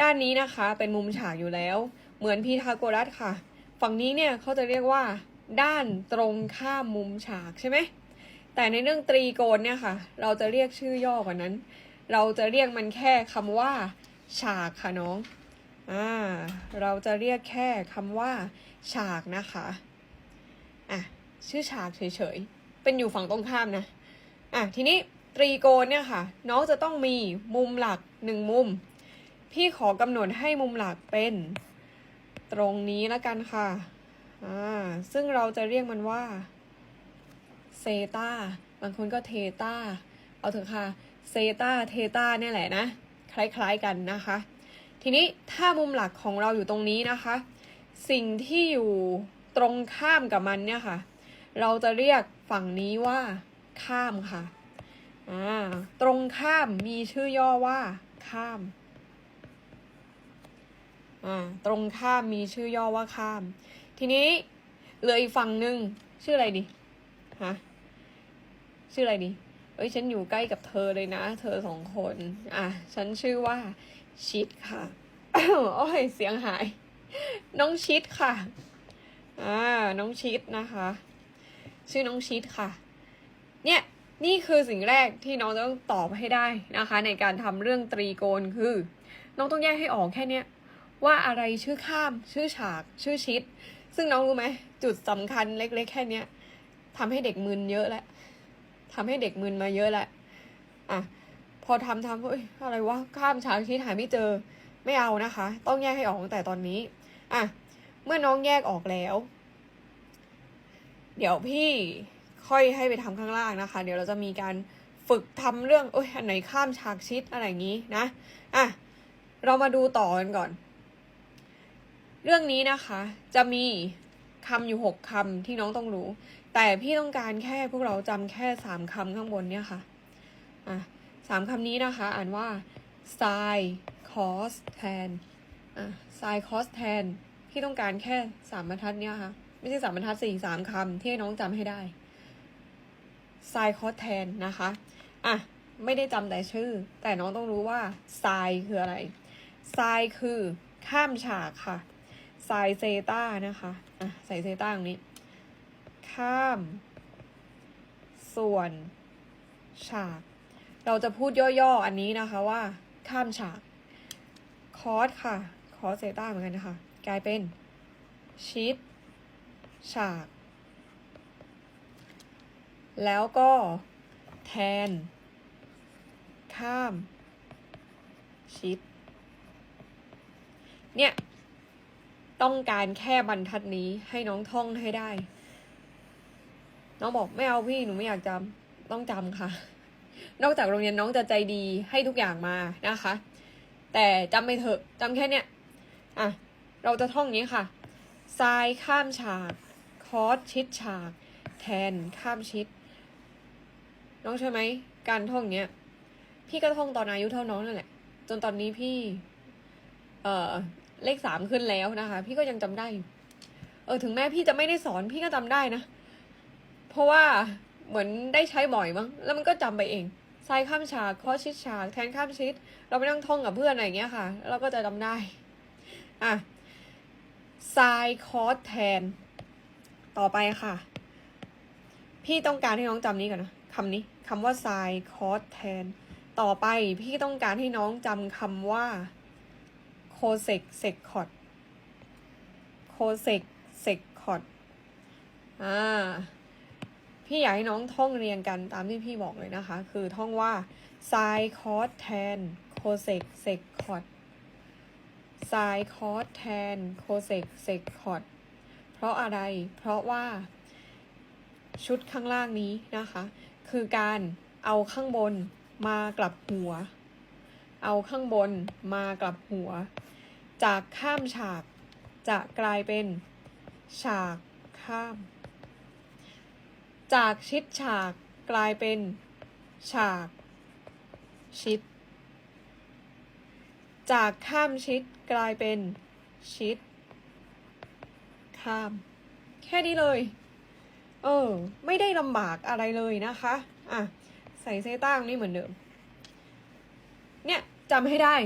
ด้านนี้นะคะเป็นมุมฉากอยู่แล้ว เหมือนพีทาโกรัสค่ะ ฝั่งนี้เนี่ยเขาจะเรียกว่า ด้านตรงข้ามมุมฉากใช่ไหมแต่ในเรื่องตรีโกณเนี่ยค่ะ เราจะเรียกชื่อย่อกว่านั้น เราจะเรียกมันแค่คำว่า ฉากค่ะน้องอ่าเราจะเรียกแค่คำว่า ฉากนะคะอะชื่อฉากเฉยๆ เป็นอยู่ฝั่งตรงข้ามนะอะทีนี้ตรีโกณเนี่ยค่ะ น้องจะต้องมีมุมหลักหนึ่งมุม พี่ขอกำหนดให้มุมหลักเป็น ตรงนี้แล้วกันค่ะอ่าซึ่งเราจะเรียกมันว่าเซตาบางคนก็เทตาเอาเถอะค่ะเซตาเทตาเนี่ยแหละนะ คล้ายๆกันนะคะ ทีนี้ถ้ามุมหลักของเราอยู่ตรงนี้นะคะ สิ่งที่อยู่ตรงข้ามกับมันเนี่ยค่ะ เราจะเรียกฝั่งนี้ว่า ข้ามค่ะ อ่า ตรงข้ามมีชื่อย่อว่าข้าม ตรงข้ามมีชื่อย่อว่าข้าม ทีนี้เหลืออีกฝั่งหนึ่งชื่ออะไรดีฮะชื่ออะไรดีเอ้ยฉันอยู่ใกล้กับเธอเลยนะ เธอสองคน อะ ฉันชื่อว่าชิดค่ะโอ้ยเสียงหาย น้องชิดค่ะ อ่า น้องชิดนะคะ ชื่อน้องชิดค่ะ เนี่ย นี่คือสิ่งแรกที่น้องต้องตอบให้ได้นะคะ ในการทำเรื่องตรีโกณคือ น้องต้องแยกให้ออกแค่เนี้ย ว่าอะไรชื่อข้าม ชื่อฉาก ชื่อชิด ซึ่งน้องรู้ไหม จุดสำคัญเล็ก ๆ แค่เนี้ยทำให้เด็กมึนเยอะแล้วทำให้เด็กมึนมาเยอะแล้วอะพอทำทำเฮ้ยอะไรวะข้ามฉากชิดหาไม่เจอไม่เอานะคะ ต้องแยกให้ออกตั้งแต่ตอนนี้ อะ เมื่อน้องแยกออกแล้ว เดี๋ยวพี่ค่อยให้ไปทำข้างล่างนะคะ เดี๋ยวเราจะมีการฝึกทำเรื่องโอ้ยอันไหนข้ามฉากชิดอะไรอย่างนี้นะ อะ เรามาดูต่อกันก่อน เรื่องนี้นะคะ จะมีคำอยู่หกคำที่น้องต้องรู้ แต่พี่ต้องการแค่พวกเราจำแค่สามคำข้างบนเนี่ยค่ะอะสามคำนี้นะคะ อ่านว่า sin cos tan อะ sin cos tan พี่ต้องการแค่สามบรรทัดเนี่ยค่ะ ไม่ใช่สามบรรทัดสี่สามคำที่ให้น้องจำให้ได้ sin cos tan นะคะอะไม่ได้จำแต่ชื่อ แต่น้องต้องรู้ว่า sin คืออะไร sin คือข้ามฉากค่ะ sin เซต้านะคะอะใส่เซต้าตรงนี้ ข้าม ส่วน ฉาก เราจะพูดย่อๆอันนี้นะคะว่า ข้ามฉาก คอสค่ะ คอสเซต้าเหมือนกันนะคะ กลายเป็น ชิด ฉาก แล้วก็ แทน ข้าม ชิด เนี่ย ต้องการแค่บรรทัดนี้ให้น้องท่องให้ได้ น้องบอกไม่เอาพี่หนูไม่อยากจำต้องจำค่ะ นอกจากโรงเรียนน้องจะใจดีให้ทุกอย่างมานะคะ แต่จำไปเถอะจำแค่เนี้ยอะเราจะท่องอย่างนี้ค่ะทรายข้ามฉาก คอสชิดฉาก แทนข้ามชิด น้องใช่ไหมการท่องอย่างเงี้ย พี่ก็ท่องตอนอายุเท่าน้องนั่นแหละ จนตอนนี้พี่ เอ่อ เลขสามขึ้นแล้วนะคะ พี่ก็ยังจำได้อยู่เออถึงแม้พี่จะไม่ได้สอนพี่ก็จำได้นะ เพราะว่าเหมือนได้ใช้บ่อยมั้งแล้วมันก็จำไปเองทรายข้ามฉากคอสชิดฉาก แทนข้ามชิด เราไปนั่งท่องกับเพื่อนอะไรอย่างเงี้ยค่ะเราก็จะจำได้อะทรายคอสแทน ต่อไปค่ะ พี่ต้องการให้น้องจำนี้ก่อนนะคำนี้คำว่าทรายคอสแทน ต่อไปพี่ต้องการให้น้องจำคำว่า โคเซกเซกคอดโคเซกเซกคอดอ่าพี่อยากให้น้องท่องเรียงกันตามที่พี่บอกเลยนะคะ คือท่องว่า sin cos tan cosec sec cot sin cos tan cosec sec cot เพราะอะไร เพราะว่า ชุดข้างล่างนี้นะคะ คือการเอาข้างบนมากลับหัว เอาข้างบนมากลับหัว จากข้ามฉากจะกลายเป็น ฉากข้าม จากชิดฉากกลายเป็น ฉาก ชิด จากข้ามชิดกลายเป็น ชิด ข้าม แค่นี้เลย เออ ไม่ได้ลำบากอะไรเลยนะคะ อะ ใส่เซต้างนี้เหมือนเดิม เนี่ยจำให้ได้